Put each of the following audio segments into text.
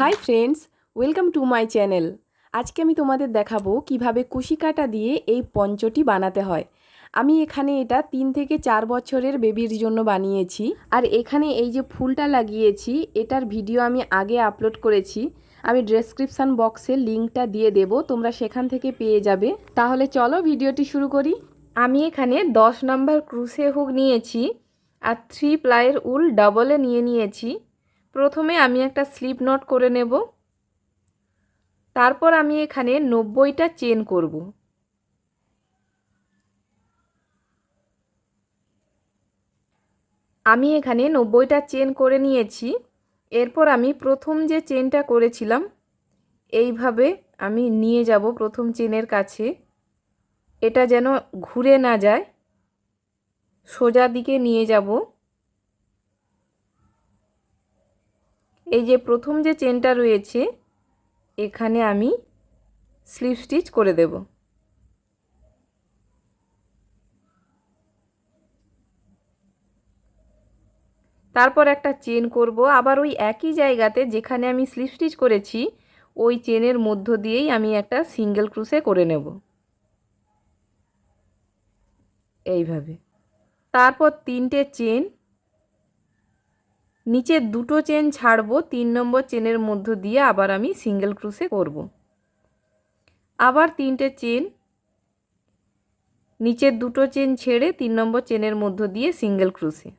Hi friends welcome to my channel আজকে আমি তোমাদের দেখাবো কীভাবে কুশি কাটা দিয়ে এই পঞ্চটি বানাতে হয়। আমি এখানে এটা তিন থেকে চার বছরের বেবির জন্য বানিয়েছি। আর এখানে এই যে ফুলটা লাগিয়েছি, এটার ভিডিও আমি আগে আপলোড করেছি। আমি ডেসক্রিপশান বক্সে লিঙ্কটা দিয়ে দেব, তোমরা সেখান থেকে পেয়ে যাবে। তাহলে চলো ভিডিওটি শুরু করি। আমি এখানে দশ নম্বর ক্রুশে হুক নিয়েছি, আর থ্রি প্লাইয়ের উল ডবলে নিয়ে নিয়েছি। প্রথমে আমি একটা স্লিপ নট করে নেব। তারপর আমি এখানে নব্বইটা চেন করব। আমি এখানে নব্বইটা চেন করে নিয়েছি। এরপর আমি প্রথম যে চেনটা করেছিলাম, এইভাবে আমি নিয়ে যাব প্রথম চেনের কাছে। এটা যেন ঘুরে না যায়, সোজা দিকে নিয়ে যাব। এই যে প্রথম যে চেনটা রয়েছে, এখানে আমি স্লিপ স্টিচ করে দেব। তারপর একটা চেন করব। আবার ওই একই জায়গাতে যেখানে আমি স্লিপ স্টিচ করেছি, ওই চেনের মধ্য দিয়েই আমি একটা সিঙ্গেল ক্রুশে করে নেব। এইভাবে। তারপর তিনটে চেন নিচে দুটো চেন ছাড়বো, তিন নম্বর চেনের মধ্য দিয়ে আবার আমি সিঙ্গেল ক্রুশে করব। আবার তিনটে চেন নিচের দুটো চেন ছেড়ে তিন নম্বর চেনের মধ্য দিয়ে সিঙ্গেল ক্রুশে।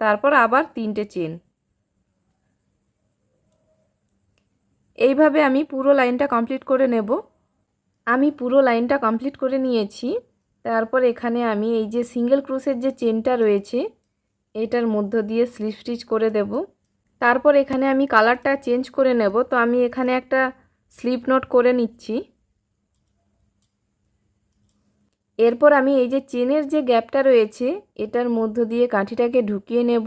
তারপর আবার তিনটে চেন। এইভাবে আমি পুরো লাইনটা কমপ্লিট করে নেব। আমি পুরো লাইনটা কমপ্লিট করে নিয়েছি। তারপর এখানে আমি এই যে সিঙ্গেল ক্রুশের যে চেনটা রয়েছে এটার মধ্য দিয়ে স্লিপ স্টিচ করে দেব। তারপর এখানে আমি কালারটা চেঞ্জ করে নেব। তো আমি এখানে একটা স্লিপ নোট করে নিচ্ছি। এরপর আমি এই যে চেনের যে গ্যাপটা রয়েছে, এটার মধ্য দিয়ে কাঠিটাকে ঢুকিয়ে নেব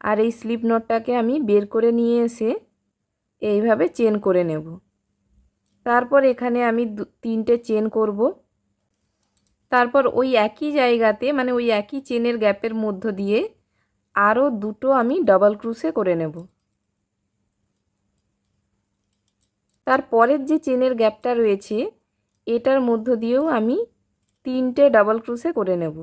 আর এই স্লিপ নোটটাকে আমি বের করে নিয়ে এসে এইভাবে চেন করে নেব। তারপর এখানে আমি তিনটে চেন করব। তারপর ওই একই জায়গাতে মানে ওই একই চেনের গ্যাপের মধ্য দিয়ে আরও দুটো আমি ডাবল ক্রুশে করে নেব। তারপরের যে চেনের গ্যাপটা রয়েছে, এটার মধ্য দিয়েও আমি তিনটে ডাবল ক্রুশে করে নেব।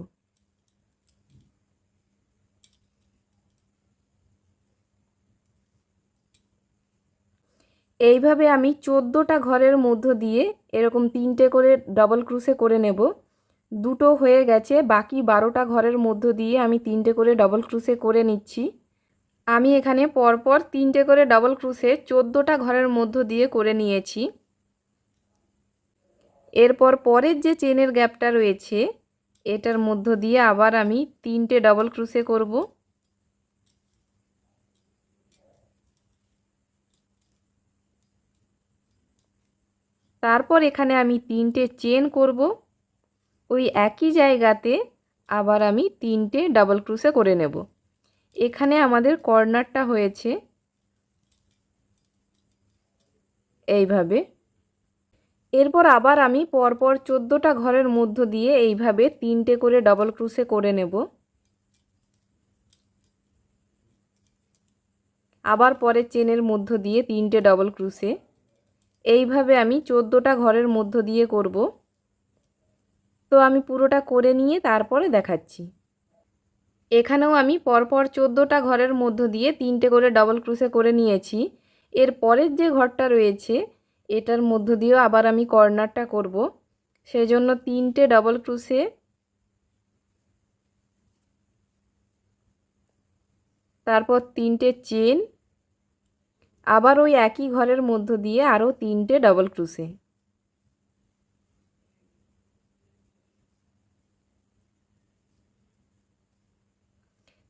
এইভাবে আমি চোদ্দোটা ঘরের মধ্য দিয়ে এরকম তিনটে করে ডাবল ক্রুশে করে নেব। দুটো হয়ে গেছে, বাকি বারোটা ঘরের মধ্য দিয়ে আমি তিনটে করে ডবল ক্রুশে করে নিচ্ছি। আমি এখানে পরপর তিনটে করে ডবল ক্রুশে চোদ্দোটা ঘরের মধ্য দিয়ে করে নিয়েছি। এরপর পরের যে চেনের গ্যাপটা রয়েছে, এটার মধ্য দিয়ে আবার আমি তিনটে ডবল ক্রুশে করব। তারপর এখানে আমি তিনটে চেন করব। ওই একই জায়গাতে আবার আমি তিনটে ডাবল ক্রুশে করে নেব। এখানে আমাদের কর্নারটা হয়েছে এইভাবে। এরপর আবার আমি পরপর চোদ্দোটা ঘরের মধ্য দিয়ে এইভাবে তিনটে করে ডাবল ক্রুশে করে নেব। আবার পরের চেনের মধ্য দিয়ে তিনটে ডাবল ক্রুশে এইভাবে আমি চোদ্দোটা ঘরের মধ্য দিয়ে করব। তো আমি পুরোটা করে নিয়ে তারপরে দেখাচ্ছি। এখানেও আমি পরপর চোদ্দোটা ঘরের মধ্য দিয়ে তিনটে করে ডবল ক্রুশে করে নিয়েছি। এর পরের যে ঘরটা রয়েছে, এটার মধ্য দিয়েও আবার আমি কর্নারটা করব। সেজন্য তিনটে ডবল ক্রুশে তারপর তিনটে চেন আবার ওই একই ঘরের মধ্য দিয়ে আরও তিনটে ডবল ক্রুশে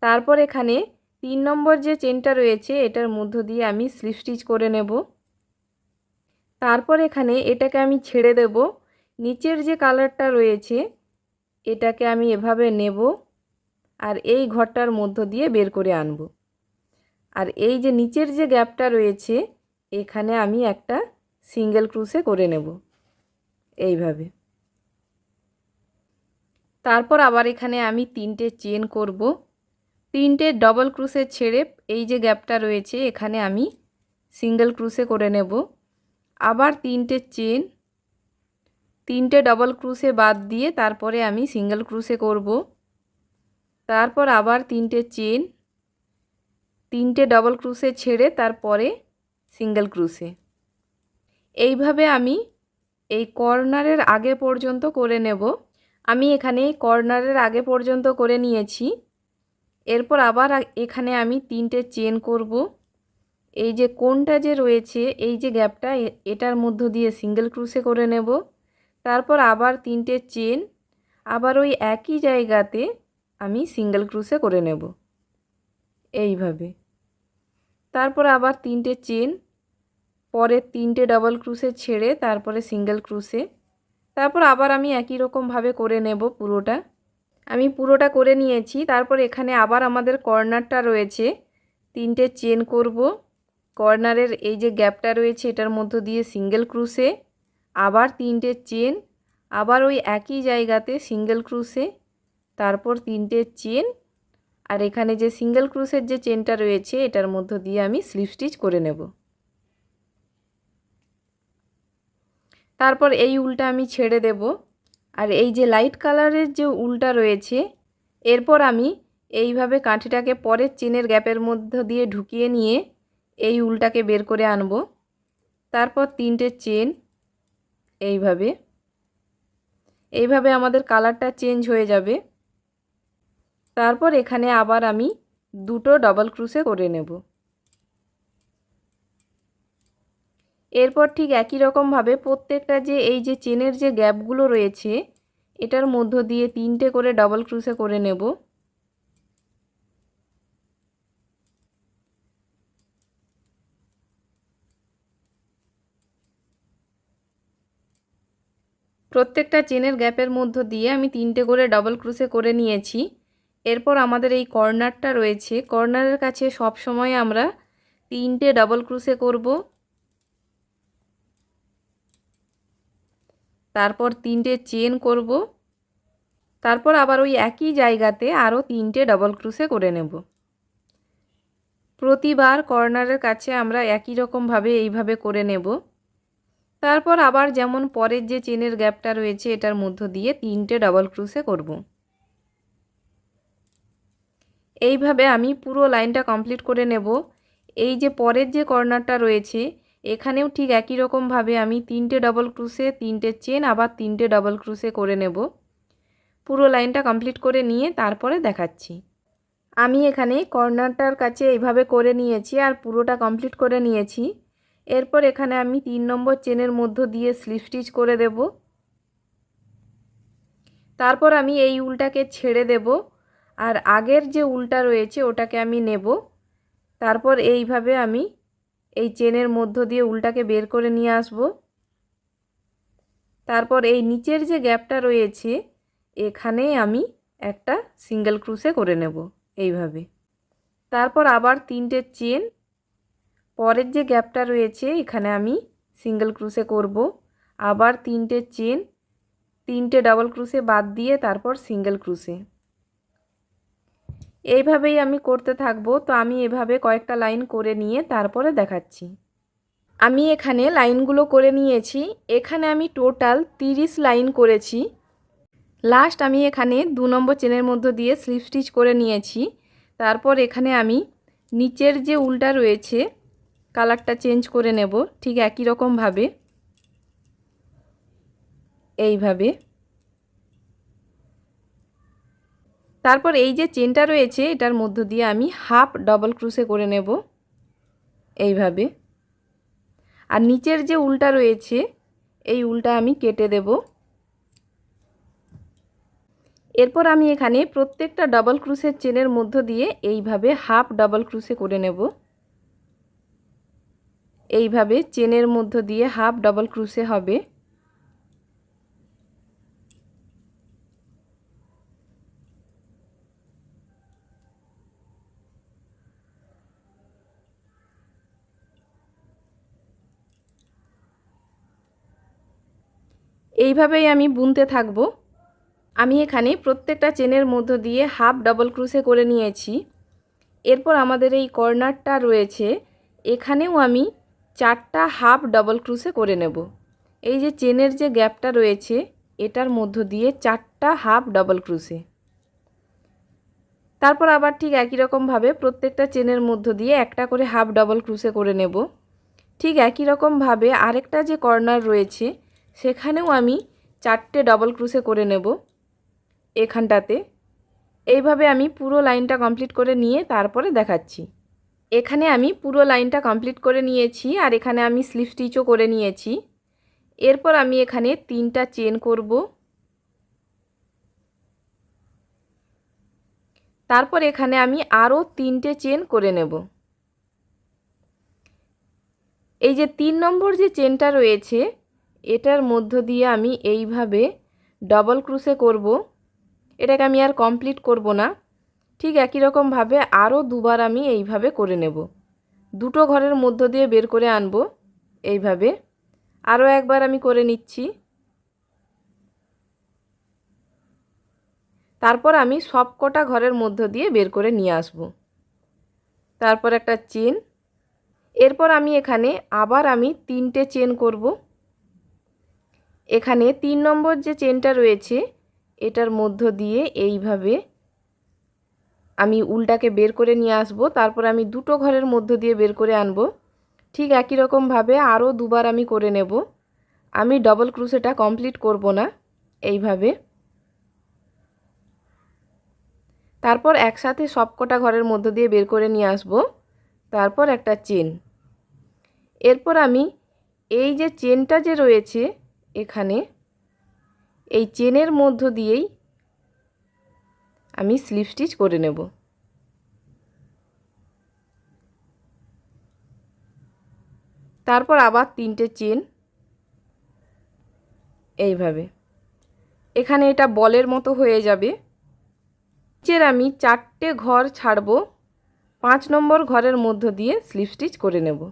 তারপর এখানে তিন নম্বর যে চেনটা রয়েছে, এটার মধ্য দিয়ে আমি স্লিপ স্টিচ করে নেব। তারপর এখানে এটাকে আমি ছেড়ে দেব। নিচের যে কালারটা রয়েছে, এটাকে আমি এভাবে নেব আর এই ঘরটার মধ্য দিয়ে বের করে আনব। আর এই যে নিচের যে গ্যাপটা রয়েছে, এখানে আমি একটা সিঙ্গেল ক্রুসে করে নেব। এইভাবে। তারপর আবার এখানে আমি তিনটে চেন করব। তিনটে ডবল ক্রুশের ছেড়ে এই যে গ্যাপটা রয়েছে, এখানে আমি সিঙ্গেল ক্রুশে করে নেব। আবার তিনটে চেন তিনটে ডবল ক্রুশে বাদ দিয়ে তারপরে আমি সিঙ্গেল ক্রুশে করব। তারপর আবার তিনটে চেন তিনটে ডবল ক্রুশে ছেড়ে তারপরে সিঙ্গেল ক্রুশে এইভাবে আমি এই কর্নারের আগে পর্যন্ত করে নেব। আমি এখানে কর্নারের আগে পর্যন্ত করে নিয়েছি। এরপর আবার এখানে আমি তিনটে চেন করব। এই যে কোনটা যে রয়েছে, এই যে গ্যাপটা এটার মধ্য দিয়ে সিঙ্গেল ক্রুশে করে নেব। তারপর আবার তিনটে চেন, আবার ওই একই জায়গাতে আমি সিঙ্গেল ক্রুশে করে নেব। এইভাবে। তারপর আবার তিনটে চেন, পরে তিনটে ডবল ক্রুশে ছেড়ে তারপরে সিঙ্গেল ক্রুশে তারপর আবার আমি একই রকমভাবে করে নেব পুরোটা। আমি পুরোটা করে নিয়েছি। তারপর এখানে আবার আমাদের কর্নারটা রয়েছে। তিনটে চেন করব। কর্নারের এই যে গ্যাপটা রয়েছে, এটার মধ্য দিয়ে সিঙ্গেল ক্রুশে। আবার তিনটে চেন। আবার ওই একই জায়গাতে সিঙ্গেল ক্রুশে। তারপর তিনটে চেন। আর এখানে যে সিঙ্গেল ক্রুশের যে চেনটা রয়েছে, এটার মধ্য দিয়ে আমি স্লিপ স্টিচ করে নেব। তারপর এই উলটা আমি ছেড়ে দেব। আর এই যে লাইট কালারের যে উলটা রয়েছে, এরপর আমি এইভাবে কাঠিটাকে পরের চেনের গ্যাপের মধ্য দিয়ে ঢুকিয়ে নিয়ে এই উলটাকে বের করে আনব। তারপর তিনটে চেন এইভাবে। এইভাবে আমাদের কালারটা চেঞ্জ হয়ে যাবে। তারপর এখানে আবার আমি দুটো ডবল ক্রুসে করে নেব। এরপর ঠিক একই রকমভাবে প্রত্যেকটা যে এই যে চেনের যে গ্যাপগুলো রয়েছে, এটার মধ্য দিয়ে তিনটে করে ডবল ক্রুশে করে নেব। প্রত্যেকটা চেনের গ্যাপের মধ্য দিয়ে আমি তিনটে করে ডবল ক্রুশে করে নিয়েছি। এরপর আমাদের এই কর্নারটা রয়েছে। কর্নারের কাছে সব সময় আমরা তিনটে ডবল ক্রুশে করব। তারপর তিনটে চেন করব। তারপর আবার ওই একই জায়গাতে আরও তিনটে ডবল ক্রুশে করে নেব। প্রতিবার কর্নারের কাছে আমরা একই রকমভাবে এইভাবে করে নেব। তারপর আবার যেমন পরের যে চেনের গ্যাপটা রয়েছে এটার মধ্য দিয়ে তিনটে ডবল ক্রুশে করব। এইভাবে আমি পুরো লাইনটা কমপ্লিট করে নেব। এই যে পরের যে কর্নারটা রয়েছে এখানেও ঠিক একই রকমভাবে আমি তিনটে ডবল ক্রুশে তিনটে চেন আবার তিনটে ডবল ক্রুশে করে নেব। পুরো লাইনটা কমপ্লিট করে নিয়ে তারপরে দেখাচ্ছি। আমি এখানে কর্নারটার কাছে এইভাবে করে নিয়েছি আর পুরোটা কমপ্লিট করে নিয়েছি। এরপর এখানে আমি তিন নম্বর চেনের মধ্য দিয়ে স্লিপ স্টিচ করে দেব। তারপর আমি এই উলটাকে ছেড়ে দেব আর আগের যে উলটা রয়েছে ওটাকে আমি নেব। তারপর এইভাবে আমি এই চেনের মধ্য দিয়ে উলটাকে বের করে নিয়ে আসব। তারপর এই নিচের যে গ্যাপটা রয়েছে, এখানে আমি একটা সিঙ্গেল ক্রুশে করে নেব এইভাবে। তারপর আবার তিনটে চেন, পরের যে গ্যাপটা রয়েছে, এখানে আমি সিঙ্গেল ক্রুশে করব। আবার তিনটে চেন, তিনটে ডাবল ক্রুশে বাদ দিয়ে তারপর সিঙ্গেল ক্রুশে এইভাবেই আমি করতে থাকব। তো আমি এভাবে কয়েকটা লাইন করে নিয়ে তারপরে দেখাচ্ছি। আমি এখানে লাইনগুলো করে নিয়েছি। এখানে আমি টোটাল তিরিশ লাইন করেছি। লাস্ট আমি এখানে দু নম্বর চেনের মধ্য দিয়ে স্লিপ স্টিচ করে নিয়েছি। তারপর এখানে আমি নিচের যে উলটা রয়েছে, কালারটা চেঞ্জ করে নেব, ঠিক একই রকমভাবে। এইভাবে। তারপর এই যে চেনটা রয়েছে, এটার মধ্য দিয়ে আমি হাফ ডবল ক্রুশে করে নেব। এইভাবে। আর নিচের যে উলটা রয়েছে, এই উলটা আমি কেটে দেব। এরপর আমি এখানে প্রত্যেকটা ডবল ক্রুশের চেনের মধ্য দিয়ে এইভাবে হাফ ডবল ক্রুশে করে নেব। এইভাবে চেনের মধ্য দিয়ে হাফ ডবল ক্রুশে হবে। এইভাবেই আমি বুনতে থাকব। আমি এখানে প্রত্যেকটা চেনের মধ্য দিয়ে হাফ ডাবল ক্রুশে করে নিয়েছি। এরপর আমাদের এই কর্নারটা রয়েছে, এখানেও আমি চারটা হাফ ডাবল ক্রুসে করে নেব। এই যে চেনের যে গ্যাপটা রয়েছে, এটার মধ্য দিয়ে চারটা হাফ ডাবল ক্রুসে তারপর আবার ঠিক একই রকমভাবে প্রত্যেকটা চেনের মধ্য দিয়ে একটা করে হাফ ডাবল ক্রুসে করে নেব। ঠিক একই রকমভাবে আরেকটা যে কর্নার রয়েছে সেখানেও আমি চারটে ডবল ক্রুসে করে নেব এখানটাতে। এইভাবে আমি পুরো লাইনটা কমপ্লিট করে নিয়ে তারপরে দেখাচ্ছি। এখানে আমি পুরো লাইনটা কমপ্লিট করে নিয়েছি আর এখানে আমি স্লিপ স্টিচও করে নিয়েছি। এরপর আমি এখানে তিনটা চেন করব। তারপর এখানে আমি আরও তিনটে চেন করে নেব। এই যে তিন নম্বর যে চেনটা রয়েছে এটার মধ্য দিয়ে আমি এইভাবে ডবল ক্রুসে করব। এটাকে আমি আর কমপ্লিট করব না। ঠিক একই রকমভাবে আরও দুবার আমি এইভাবে করে নেব। দুটো ঘরের মধ্য দিয়ে বের করে আনব এইভাবে। আরও একবার আমি করে নিচ্ছি। তারপর আমি সব কটা ঘরের মধ্য দিয়ে বের করে নিয়ে আসব। তারপর একটা চেন এরপর আমি এখানে আবার আমি তিনটে চেন করব। এখানে তিন নম্বর যে চেনটা রয়েছে, এটার মধ্য দিয়ে এইভাবে আমি উলটাকে বের করে নিয়ে আসব। তারপর আমি দুটো ঘরের মধ্য দিয়ে বের করে আনব। ঠিক একই রকমভাবে আরও দুবার আমি করে নেব। আমি ডবল ক্রুসেটা কমপ্লিট করব না, এইভাবে। তারপর একসাথে সবকটা ঘরের মধ্য দিয়ে বের করে নিয়ে আসব। তারপর একটা চেন। এরপর আমি এই যে চেনটা যে রয়েছে এখানে এই চেনের মধ্য দিয়েই আমি স্লিপ স্টিচ করে নেব। তারপর আবার তিনটে চেন এইভাবে। এখানে এটা বলের মতো হয়ে যাবে। নিচের আমি চারটে ঘর ছাড়ব, পাঁচ নম্বর ঘরের মধ্য দিয়ে স্লিপ স্টিচ করে নেব।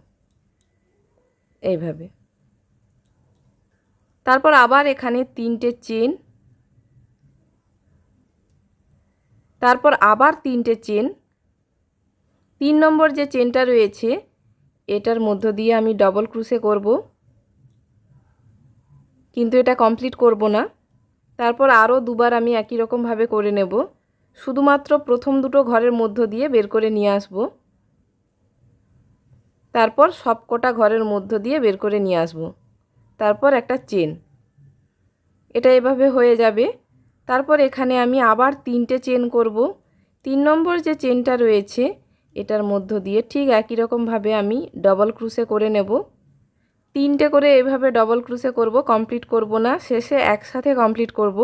এইভাবে। তারপর আবার এখানে তিনটে চেন। তারপর আবার তিনটে চেন। তিন নম্বর যে চেনটা রয়েছে, এটার মধ্য দিয়ে আমি ডবল ক্রুসে করব। কিন্তু এটা কমপ্লিট করব না। তারপর আরও দুবার আমি একই রকমভাবে করে নেব। শুধুমাত্র প্রথম দুটো ঘরের মধ্য দিয়ে বের করে নিয়ে আসব। তারপর সব কটা ঘরের মধ্য দিয়ে বের করে নিয়ে আসব। তারপর একটা চেন। এটা এভাবে হয়ে যাবে। তারপর এখানে আমি আবার তিনটে চেন করব। তিন নম্বর যে চেনটা রয়েছে, এটার মধ্য দিয়ে ঠিক একই রকমভাবে আমি ডবল ক্রুসে করে নেব। তিনটে করে এভাবে ডবল ক্রুসে করব কমপ্লিট করব না। শেষে একসাথে কমপ্লিট করব।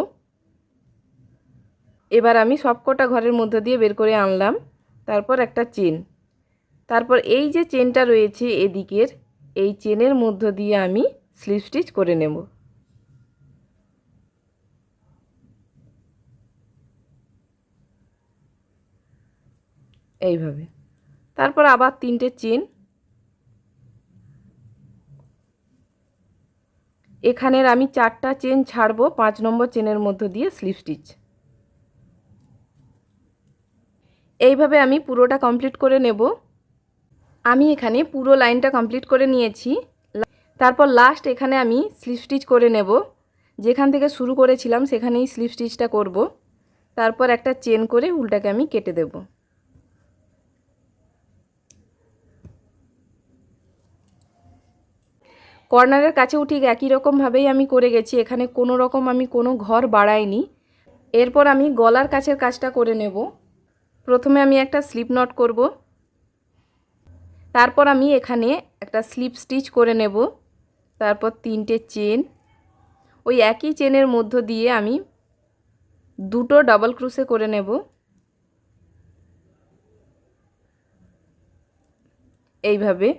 এবার আমি সবকটা ঘরের মধ্য দিয়ে বের করে আনলাম। তারপর একটা চেন। তারপর এই যে চেনটা রয়েছে এদিকের, এই চেনের মধ্য দিয়ে আমি স্লিপ স্টিচ করে নেব। এইভাবে। তারপর আবার তিনটে চেন। এখানের আমি চারটা চেন ছাড়বো, পাঁচ নম্বর চেনের মধ্য দিয়ে স্লিপ স্টিচ। এইভাবে আমি পুরোটা কমপ্লিট করে নেব। আমি এখানে পুরো লাইনটা কমপ্লিট করে নিয়েছি। তারপর লাস্ট এখানে আমি স্লিপ স্টিচ করে নেব। যেখান থেকে শুরু করেছিলাম সেখানেই স্লিপ স্টিচটা করব। তারপর একটা চেন করে উল্টাকে আমি কেটে দেব। কর্নারের কাছেও ঠিক একই রকমভাবেই আমি করে গেছি। এখানে কোনো রকম আমি কোনো ঘর বাড়াইনি। এরপর আমি গলার কাছের কাজটা করে নেব। প্রথমে আমি একটা স্লিপ নট করব। তারপর আমি এখানে একটা স্লিপ স্টিচ করে নেব। তারপর তিনটে চেন। ওই একই চেনের মধ্য দিয়ে আমি দুটো ডাবল ক্রুসে করে নেব। এইভাবে।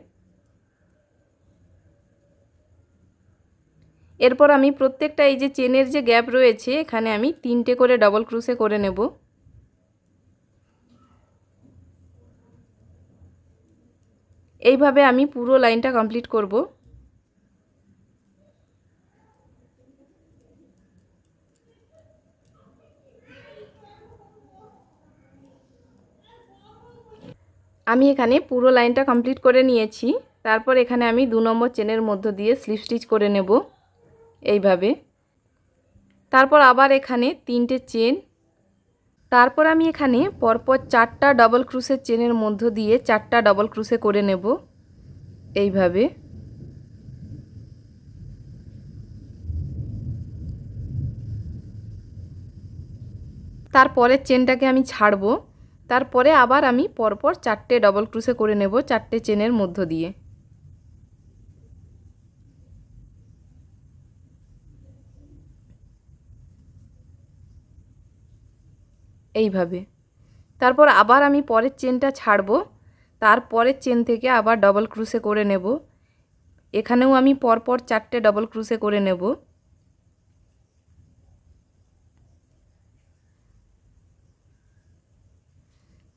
এরপর আমি প্রত্যেকটা এই যে চেনের যে গ্যাপ রয়েছে, এখানে আমি তিনটে করে ডবল ক্রুসে করে নেব। এইভাবে আমি পুরো লাইনটা কমপ্লিট করব। আমি এখানে পুরো লাইনটা কমপ্লিট করে নিয়েছি। তারপর এখানে আমি দু নম্বর চেনের মধ্য দিয়ে স্লিপ স্টিচ করে নেব এইভাবে। তারপর আবার এখানে তিনটে চেন। তারপর আমি এখানে পরপর চারটা ডবল ক্রুসের চেনের মধ্য দিয়ে চারটা ডবল ক্রুসে করে নেব এইভাবে। তারপরের চেনটাকে আমি ছাড়বো। তারপরে আবার আমি পরপর চারটে ডবল ক্রুসে করে নেব চারটে চেনের মধ্য দিয়ে। এইভাবে। তারপর আবার আমি পরের চেনটা ছাড়বো, তারপরের চেন থেকে আবার ডবল ক্রুসে করে নেব। এখানেও আমি পরপর চারটে ডবল ক্রুসে করে নেব।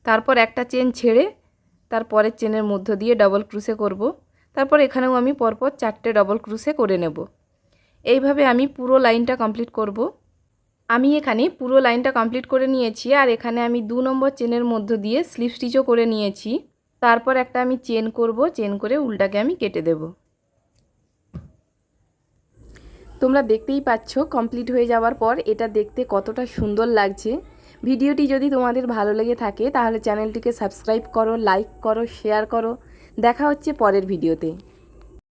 তারপর একটা চেন ছেড়ে তারপরের চেনের মধ্য দিয়ে ডবল ক্রুসে করব। তারপর এখানেও আমি পরপর চারটে ডবল ক্রুসে করে নেব। এইভাবে আমি পুরো লাইনটা কমপ্লিট করব। আমি এখানে পুরো লাইনটা কমপ্লিট করে নিয়েছি আর এখানে আমি দু নম্বর চেনের মধ্য দিয়ে স্লিপ স্টিচও করে নিয়েছি। তারপর একটা আমি চেন করব, চেন করে উল্টাকে আমি কেটে দেব। তোমরা দেখতেই পাচ্ছ কমপ্লিট হয়ে যাওয়ার পর এটা দেখতে কতটা সুন্দর লাগছে। ভিডিওটি যদি তোমাদের ভালো লেগে থাকে, তাহলে চ্যানেলটিকে সাবস্ক্রাইব করো লাইক করো শেয়ার করো। দেখা হচ্ছে পরের ভিডিওতে।